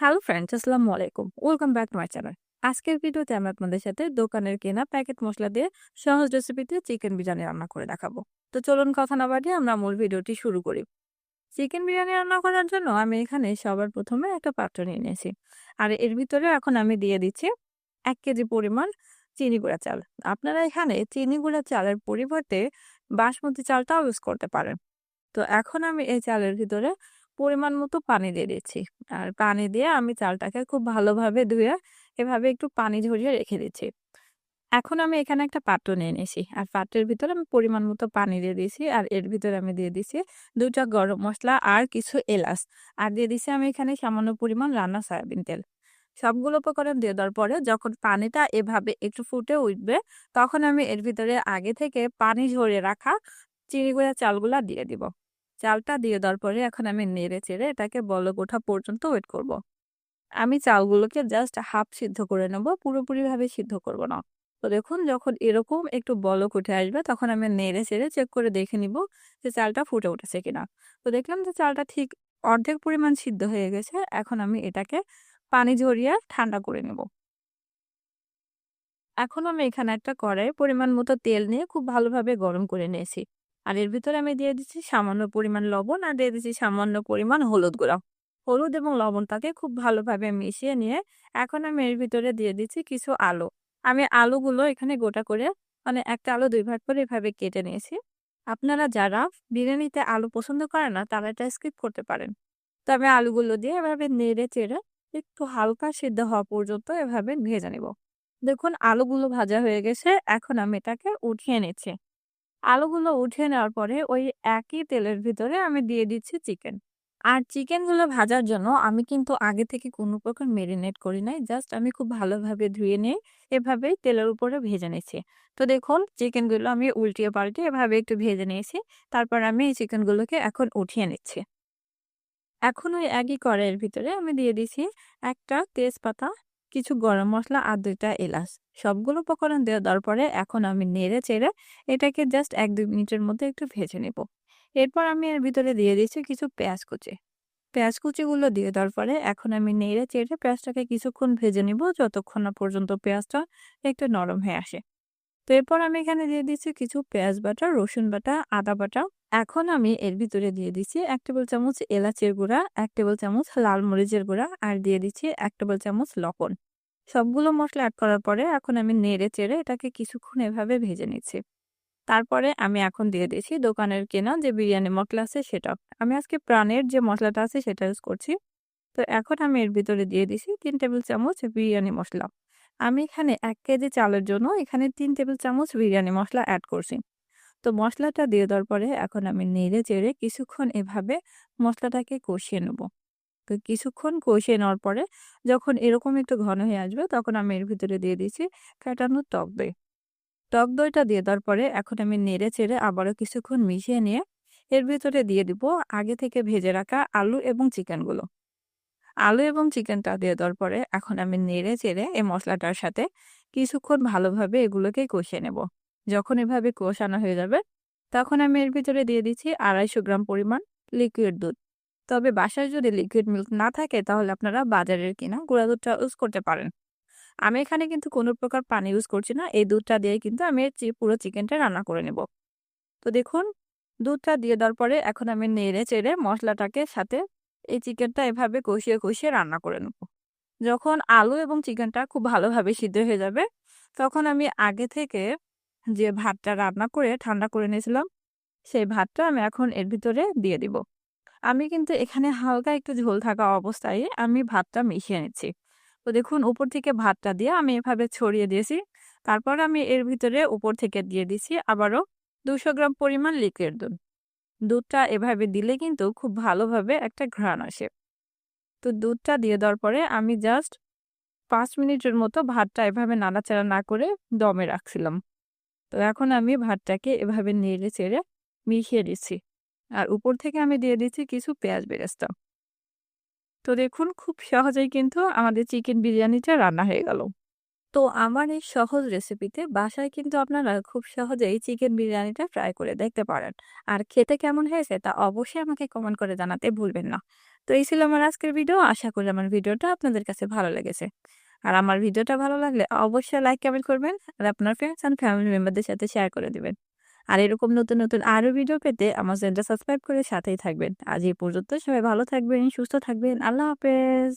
Hello friends আসসালামু আলাইকুম welcome back to my channel আজকের ভিডিওতে আমি আপনাদের সাথে দোকানের কেনা প্যাকেট মশলা দিয়ে সহজ রেসিপিতে চিকেন বিরিয়ানি রান্না করে দেখাবো। তো চলুন কথা না বাড়িয়ে আমরা মূল ভিডিওটি শুরু করি। চিকেন বিরিয়ানি রান্না করার জন্য আমি এখানে সবার প্রথমে একটা পাত্র নিয়ে নিয়েছি। আর এর ভিতরে এখন আমি দিয়ে দিচ্ছি এক কেজি পরিমাণ চিনি গুঁড়া চাল। আপনারা এখানে চিনি গুঁড়া চালের পরিবর্তে বাসমতি চালটাও ইউজ করতে পারেন। তো এখন আমি এই চালের ভিতরে পরিমাণ মতো পানি দিয়ে দিচ্ছি আর পানি দিয়ে আমি চালটাকে খুব ভালোভাবে ধুয়ে এভাবে একটু পানি ঝরিয়ে রেখে দিচ্ছি। এখন আমি এখানে একটা পাত্র নিয়ে নিয়েছি। আর পাত্রের ভিতরে আমি পরিমাণ মতো পানি দিয়ে দিয়েছি। আর এর ভিতরে আমি দিয়ে দিয়েছি দুটা গরম মশলা আর কিছু এলাচ। আর দিয়ে দিচ্ছি আমি এখানে সামান্য পরিমাণ রান্না সয়াবিন তেল। সবগুলো উপকরণ দিয়ে দেওয়ার পরে যখন পানিটা এভাবে একটু ফুটে উঠবে, তখন আমি এর ভিতরে আগে থেকে পানি ঝরিয়ে রাখা চিনি গুঁড়া চালগুলা দিয়ে দিব। চালটা দিয়ে দেওয়ার পরে এখন আমি নেড়ে চেড়ে এটাকে বলক ওঠা পর্যন্ত ওয়েট করব। আমি চালগুলোকে জাস্ট হাফ সিদ্ধ করে নেব, পুরোপুরিভাবে সিদ্ধ করব না। তো দেখুন, যখন এরকম একটু বলক উঠে আসবে, তখন আমি নেড়ে চেড়ে চেক করে দেখে নিব যে চালটা ফুটে উঠেছে কিনা। তো দেখলাম যে চালটা ঠিক অর্ধেক পরিমাণ সিদ্ধ হয়ে গেছে, এখন আমি এটাকে পানি ঝরিয়ে ঠান্ডা করে নেব। এখন আমি এখানে একটা কড়াই পরিমাণ মতো তেল নিয়ে খুব ভালোভাবে গরম করে নিয়েছি। আর এর ভিতরে আমি দিয়ে দিচ্ছি সামান্য পরিমাণ লবণ আর দিয়ে দিচ্ছি সামান্য পরিমাণ হলুদ গুঁড়া। হলুদ এবং লবণটাকে খুব ভালোভাবে মিশিয়ে নিয়ে এখন আমি এর ভিতরে দিয়ে দিচ্ছি কিছু আলু। আমি আলুগুলো এখানে গোটা করে মানে একটা আলু দুই ভাগ করে এভাবে কেটে নিয়েছি। আপনারা যারা বিরিয়ানিতে আলু পছন্দ করেন না, তারা এটা স্কিপ করতে পারেন। তো আমি আলুগুলো দিয়ে এভাবে নেড়ে চেড়ে একটু হালকা সিদ্ধ হওয়া পর্যন্ত এভাবে ভেজে নেব। দেখুন, আলুগুলো ভাজা হয়ে গেছে। এখন আমি এটাকে উঠিয়ে নিচ্ছি। আলুগুলো উঠিয়ে নেওয়ার পরে ওই একই তেলের ভিতরে আমি দিয়ে দিচ্ছি চিকেন। আর চিকেনগুলো ভাজার জন্য আমি কিন্তু আগে থেকে কোনো প্রকার মেরিনেট করি নাই, জাস্ট আমি খুব ভালোভাবে ধুয়ে নিয়ে এভাবেই তেলের উপরে ভেজে নিয়েছি তো দেখুন, চিকেনগুলো আমি উল্টিয়ে পাল্টে এভাবে একটু ভেজে নিয়েছি, তারপর আমি এই চিকেনগুলোকে এখন উঠিয়ে নিচ্ছি। এখন ওই একই কড়াইয়ের ভিতরে আমি দিয়ে দিছি একটা তেজপাতা কিছু গরম মশলা আর দুইটা এলাচ। সবগুলো উপকরণ দেওয়া দেওয়ার পরে এখন আমি নেড়ে চেড়ে এটাকে জাস্ট এক দুই মিনিটের মধ্যে একটু ভেজে নেব। এরপর আমি এর ভিতরে দিয়ে দিয়েছি কিছু পেঁয়াজ কুচি। পেঁয়াজ কুচিগুলো দিয়ে দেওয়ার পরে এখন আমি নেড়ে চেড়ে পেঁয়াজটাকে কিছুক্ষণ ভেজে নিব যতক্ষণ না পর্যন্ত পেঁয়াজটা একটু নরম হয়ে আসে। তো এরপর আমি এখানে দিয়ে দিচ্ছি কিছু পেঁয়াজ বাটা, রসুন বাটা, আদা বাটা। এখন আমি এর ভিতরে দিয়ে দিচ্ছি এক টেবিল চামচ এলাচের গুঁড়া, এক টেবিল চামচ লাল মরিচের গুঁড়া আর দিয়ে দিচ্ছি এক টেবিল চামচ লবণ। সবগুলো মশলা অ্যাড করার পরে এখন আমি নেড়ে চেড়ে এটাকে কিছুক্ষণ এভাবে ভেজে নিচ্ছি। তারপরে আমি এখন দিয়ে দিচ্ছি দোকানের কেনা যে বিরিয়ানি মশলা আছে সেটা। আমি আজকে প্রাণের যে মশলাটা আছে সেটা ইউজ করছি। তো এখন আমি এর ভিতরে দিয়ে দিছি তিন টেবিল চামচ বিরিয়ানি মশলা। আমি এখানে এক কেজি চালের জন্য এখানে তিন টেবিল চামচ বিরিয়ানি মশলা অ্যাড করছি। তো মশলাটা দিয়ে দেওয়ার পরে এখন আমি নেড়ে চেড়ে কিছুক্ষণ এভাবে মশলাটাকে কষিয়ে নেব। তো কিছুক্ষণ কষিয়ে নেওয়ার পরে যখন এরকম একটু ঘন হয়ে আসবে তখন আমি এর ভিতরে দিয়ে দিচ্ছি ফ্যাটানো টক দই। টক দইটা দিয়ে দেওয়ার পরে এখন আমি নেড়ে চেড়ে আবারও কিছুক্ষণ মিশিয়ে নিয়ে এর ভিতরে দিয়ে দিব আগে থেকে ভেজে রাখা আলু এবং চিকেনগুলো আলু এবং চিকেনটা দিয়ে দেওয়ার পরে এখন আমি নেড়ে চেড়ে এই মশলাটার সাথে কিছুক্ষণ ভালোভাবে এগুলোকে কষিয়ে নেব। যখন এভাবে কষানো হয়ে যাবে, তখন আমি এর ভিতরে দিয়ে দিচ্ছি আড়াইশো গ্রাম পরিমাণ লিকুইড দুধ। তবে বাসায় যদি লিকুইড মিল্ক না থাকে, তাহলে আপনারা বাজারের কিনা গুঁড়া দুধটা ইউজ করতে পারেন। আমি এখানে কিন্তু কোনো প্রকার পানি ইউজ করছি না, এই দুধটা দিয়ে কিন্তু আমি পুরো চিকেনটা রান্না করে নেব। তো দেখুন, দুধটা দিয়ে দেওয়ার পরে এখন আমি নেড়ে চেড়ে মশলাটাকে সাথে এই চিকেনটা এভাবে কষিয়ে কষিয়ে রান্না করে নেব। যখন আলু এবং চিকেনটা খুব ভালোভাবে সিদ্ধ হয়ে যাবে, তখন আমি আগে থেকে যে ভাতটা রান্না করে, ঠান্ডা করে নিয়েছিলাম, সেই ভাতটা আমি এখন এর ভিতরে দিয়ে দিব। আমি কিন্তু এখানে হালকা একটু ঝোল থাকা অবস্থায় আমি ভাতটা মিশিয়ে নিচ্ছি। তো দেখুন, উপর থেকে ভাতটা দিয়ে আমি এভাবে ছড়িয়ে দিয়েছি। তারপর আমি এর ভিতরে উপর থেকে দিয়ে দিছি আবারও দুশো গ্রাম পরিমাণ লিকুইড দুধ। দুধটা এভাবে দিলে কিন্তু খুব ভালোভাবে একটা ঘ্রাণ আসে। তো দুধটা দিয়ে দেওয়ার পরে আমি জাস্ট পাঁচ মিনিটের মতো ভাতটা এভাবে নাড়াচাড়া না করে দমে রাখছিলাম। তো এখন আমি ভাতটাকে এভাবে নেড়ে চেড়ে মিশিয়ে দিচ্ছি। আর উপর থেকে আমি দিয়ে দিচ্ছি কিছু পেঁয়াজ বেরেস্তা। তো দেখুন, খুব সহজেই কিন্তু আমাদের চিকেন বিরিয়ানিটা রান্না হয়ে গেল। তো আমার এই সহজ রেসিপিতে বাসায় কিন্তু আপনারা খুব সহজেই চিকেন বিরিয়ানিটা ট্রাই করে দেখতে পারেন আর খেতে কেমন হয়েছে তা অবশ্যই আমাকে কমেন্ট করে জানাতে ভুলবেন না তো এই ছিল আমার আজকের ভিডিও। আশা করি আমার ভিডিওটা আপনাদের কাছে ভালো লেগেছে। আর আমার ভিডিওটা ভালো লাগলে অবশ্যই লাইক, কমেন্ট করবেন। আর আপনার ফ্রেন্ডস অ্যান্ড ফ্যামিলি মেম্বারদের সাথে শেয়ার করে দিবেন। আর এরকম নতুন, নতুন আরও ভিডিও পেতে আমার চ্যানেলটা সাবস্ক্রাইব করে সাথেই থাকবেন। আজ এই পর্যন্ত সবাই ভালো থাকবেন, সুস্থ থাকবেন। আল্লাহ হাফেজ।